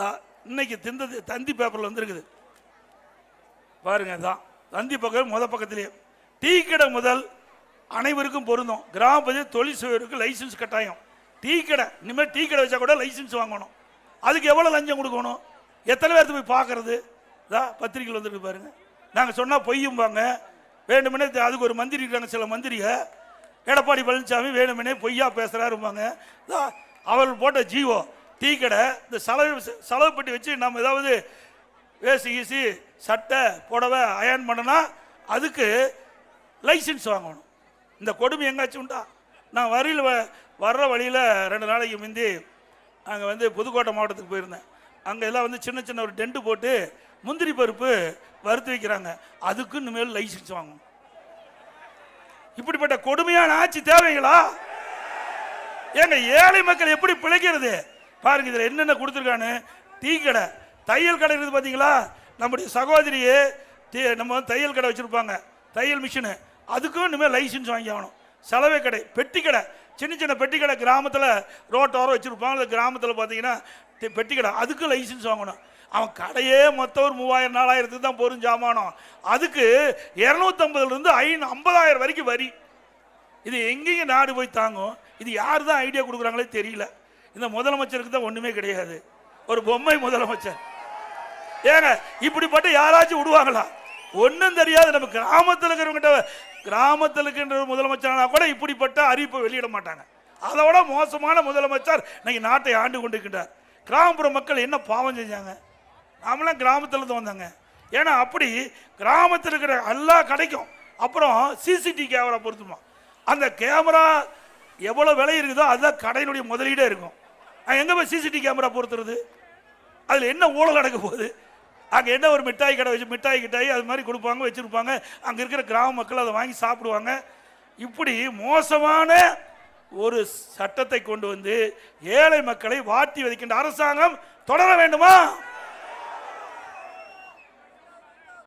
தான் இன்னைக்கு திந்தது தந்தி பேப்பரில் வந்திருக்குது. பாருங்க தான் தந்தி பக்கம் முத பக்கத்திலேயே டீ கடை முதல் அனைவருக்கும் பொருந்தும். கிராம தொழில் செய்வருக்கு லைசன்ஸ் கட்டாயம். டீ கடை இனிமேல் டீ கடை வச்சா கூட லைசன்ஸ் வாங்கணும். அதுக்கு எவ்வளோ லஞ்சம் கொடுக்கணும்? எத்தனை பேர்த்து போய் பார்க்கறது? தான் பத்திரிக்கையில் வந்துருக்கு பாருங்க. நாங்கள் சொன்னால் பொய்யும்பாங்க. வேண்டுமெனே அதுக்கு ஒரு மந்திரி இருக்காங்க சில மந்திரியை எடப்பாடி பழனிசாமி வேணுமெனே பொய்யா பேசுகிறாருப்பாங்க இதா அவர் போட்ட ஜீவோ. டீ கடை இந்த செலவு செலவு பெட்டி வச்சு நம்ம ஏதாவது வேசி கீசி சட்டை புடவை அயன் பண்ணனா அதுக்கு லைசன்ஸ் வாங்கணும். இந்த கொடுமை எங்காச்சும் உண்டா? நான் வரியில் வ- வர்ற வழியில் ரெண்டு நாளைக்கு முந்தி அங்கே வந்து புதுக்கோட்டை மாவட்டத்துக்கு போயிருந்தேன். அங்கே எல்லாம் வந்து சின்ன சின்ன ஒரு டென்ட் போட்டு முந்திரி பருப்பு வறுத்து வைக்கிறாங்க. அதுக்கு இனிமேல் லைசன்ஸ் வாங்கணும். இப்படிப்பட்ட கொடுமையான ஆட்சி தேவைங்களா ஏங்க ஏழை மக்கள் எப்படி பிழைக்கிறது? பாருங்க இதில் என்னென்ன கொடுத்துருக்கான்னு. டீ கடை. தையல் கடை இருக்குது பார்த்தீங்களா நம்முடைய சகோதரியே தீ- நம்ம வந்து தையல் கடை வச்சுருப்பாங்க. தையல் மிஷினு. அதுக்கும் இனிமேல் லைசன்ஸ் வாங்கி ஆகணும். செலவே கடை. பெட்டி கடை. சின்ன சின்ன பெட்டி கடை கிராமத்தில் ரோட்டோரம் வச்சுருப்பாங்க. கிராமத்தில் பார்த்தீங்கன்னா பெட்டி கடை. அதுக்கும் லைசன்ஸ் வாங்கணும். அவன் கடையே மொத்தம் ஒரு மூவாயிரம் நாலாயிரத்துக்கு தான் பொருள் ஜாமானம். அதுக்கு இரநூத்தம்பதுலேருந்து ஐநூ ஐம்பதாயிரம் வரைக்கும் வரி. இது எங்கேயும் நாடு போய் தாங்கும்? இது யார் தான் ஐடியா கொடுக்குறாங்களே தெரியல. இந்த முதலமைச்சருக்கு தான் ஒன்றுமே கிடையாது. ஒரு பொம்மை முதலமைச்சர். ஏங்க இப்படிப்பட்ட யாராச்சும் விடுவாங்களா? ஒன்றும் தெரியாது நம்ம கிராமத்தில் இருக்கிறவங்கிட்ட கிராமத்தில் இருக்கின்ற முதலமைச்சரானா கூட இப்படிப்பட்ட அறிவிப்பை வெளியிட மாட்டாங்க. அதோட மோசமான முதலமைச்சர் இன்னைக்கு நாட்டை ஆண்டு கொண்டிருக்கின்றார். கிராமப்புற மக்கள் என்ன பாவம் செஞ்சாங்க? நாமெல்லாம் கிராமத்தில் இருந்து வந்தாங்க. ஏன்னா அப்படி கிராமத்தில் இருக்கிற எல்லா கிடைக்கும் அப்புறம் சிசிடிவி கேமரா பொருத்துமா? அந்த கேமரா எவ்வளோ விலை இருக்குதோ அதுதான் கடையினுடைய முதலீடே இருக்கும். எங்கே போய் சிசிடிவி கேமரா பொறுத்துறது? அதில் என்ன ஊழல் நடக்க போகுது? அங்கே என்ன ஒரு மிட்டாய் கடை வச்சு மிட்டாய் கிட்டாய் அது மாதிரி கொடுப்பாங்க வச்சுருப்பாங்க. அங்கே இருக்கிற கிராம மக்கள் அதை வாங்கி சாப்பிடுவாங்க. இப்படி மோசமான ஒரு சட்டத்தை கொண்டு வந்து ஏழை மக்களை வாட்டி வதைக்கின்ற அரசாங்கம் தொடர வேண்டுமா?